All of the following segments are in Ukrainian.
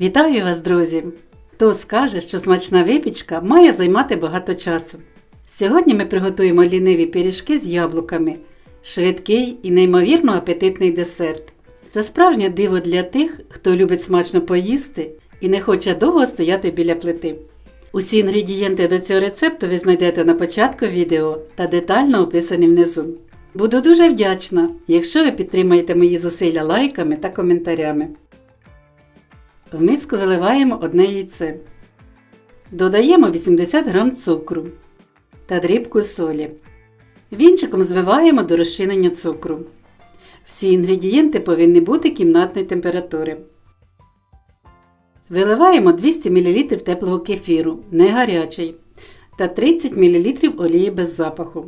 Вітаю вас, друзі! Хто скаже, що смачна випічка має займати багато часу? Сьогодні ми приготуємо ліниві пиріжки з яблуками, швидкий і неймовірно апетитний десерт. Це справжнє диво для тих, хто любить смачно поїсти і не хоче довго стояти біля плити. Усі інгредієнти до цього рецепту ви знайдете на початку відео та детально описані внизу. Буду дуже вдячна, якщо ви підтримаєте мої зусилля лайками та коментарями. В миску виливаємо одне яйце. Додаємо 80 г цукру та дрібку солі. Вінчиком збиваємо до розчинення цукру. Всі інгредієнти повинні бути кімнатної температури. Виливаємо 200 мл теплого кефіру, не гарячий, та 30 мл олії без запаху.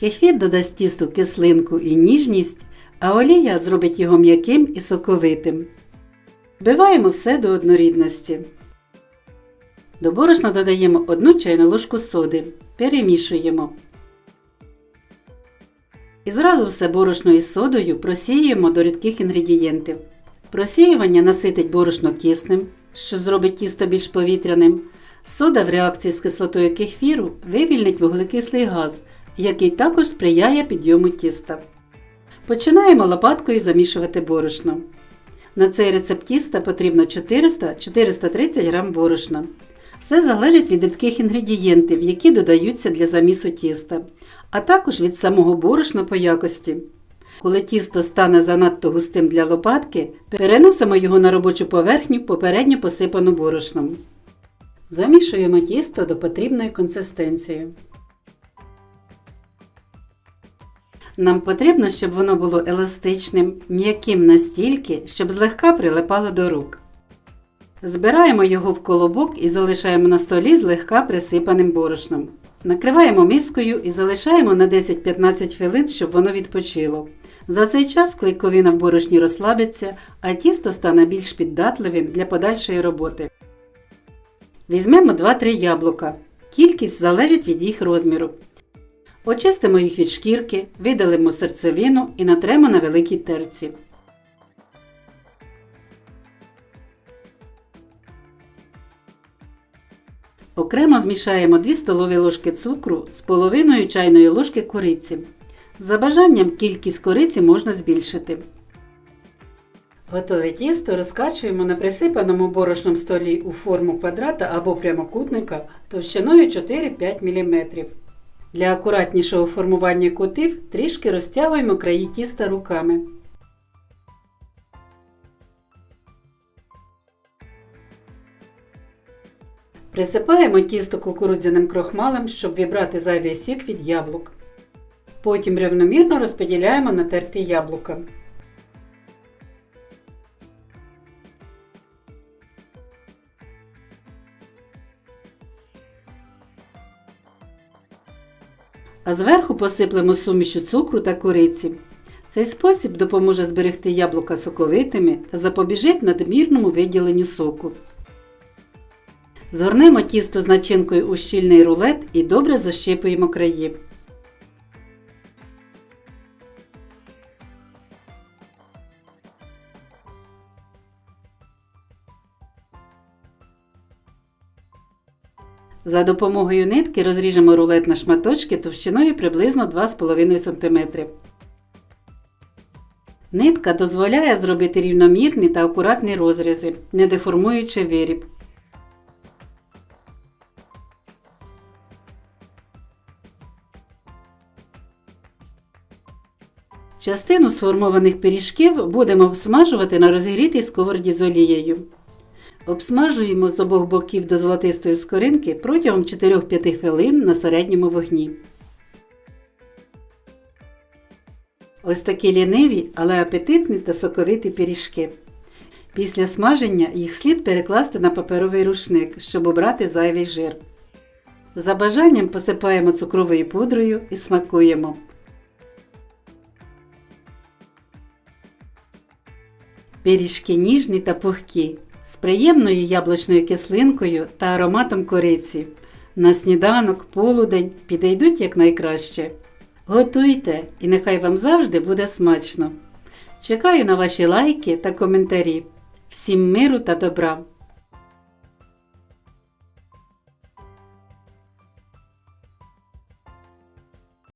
Кефір додасть тісту кислинку і ніжність, а олія зробить його м'яким і соковитим. Вбиваємо все до однорідності. До борошна додаємо 1 чайну ложку соди. Перемішуємо. І зразу все борошно із содою просіюємо до рідких інгредієнтів. Просіювання наситить борошно киснем, що зробить тісто більш повітряним. Сода в реакції з кислотою кефіру вивільнить вуглекислий газ, який також сприяє підйому тіста. Починаємо лопаткою замішувати борошно. На цей рецепт тіста потрібно 400-430 г борошна. Все залежить від рідких інгредієнтів, які додаються для замісу тіста, а також від самого борошна по якості. Коли тісто стане занадто густим для лопатки, переносимо його на робочу поверхню, попередньо посипану борошном. Замішуємо тісто до потрібної консистенції. Нам потрібно, щоб воно було еластичним, м'яким настільки, щоб злегка прилипало до рук. Збираємо його в колобок і залишаємо на столі злегка присипаним борошном. Накриваємо мискою і залишаємо на 10-15 хвилин, щоб воно відпочило. За цей час клейковина в борошні розслабиться, а тісто стане більш піддатливим для подальшої роботи. Візьмемо 2-3 яблука. Кількість залежить від їх розміру. Очистимо їх від шкірки, видалимо серцевину і натремо на великій терці. Окремо змішаємо 2 столові ложки цукру з половиною чайної ложки кориці. За бажанням кількість кориці можна збільшити. Готове тісто розкачуємо на присипаному борошном столі у форму квадрата або прямокутника товщиною 4-5 мм. Для акуратнішого формування кутів трішки розтягуємо краї тіста руками. Присипаємо тісто кукурудзяним крохмалем, щоб вібрати зайвий сік від яблук. Потім рівномірно розподіляємо натерті яблука. А зверху посиплемо сумішю цукру та кориці. Цей спосіб допоможе зберегти яблука соковитими та запобіжить надмірному виділенню соку. Згорнемо тісто з начинкою у щільний рулет і добре защипуємо краї. За допомогою нитки розріжемо рулет на шматочки товщиною приблизно 2,5 см. Нитка дозволяє зробити рівномірні та акуратні розрізи, не деформуючи виріб. Частину сформованих пиріжків будемо обсмажувати на розігрітій сковороді з олією. Обсмажуємо з обох боків до золотистої скоринки протягом 4-5 хвилин на середньому вогні. Ось такі ліниві, але апетитні та соковиті пиріжки. Після смаження їх слід перекласти на паперовий рушник, щоб обрати зайвий жир. За бажанням посипаємо цукровою пудрою і смакуємо. Пиріжки ніжні та пухкі, приємною яблучною кислинкою та ароматом кориці. На сніданок, полудень підійдуть якнайкраще. Готуйте і нехай вам завжди буде смачно. Чекаю на ваші лайки та коментарі. Всім миру та добра!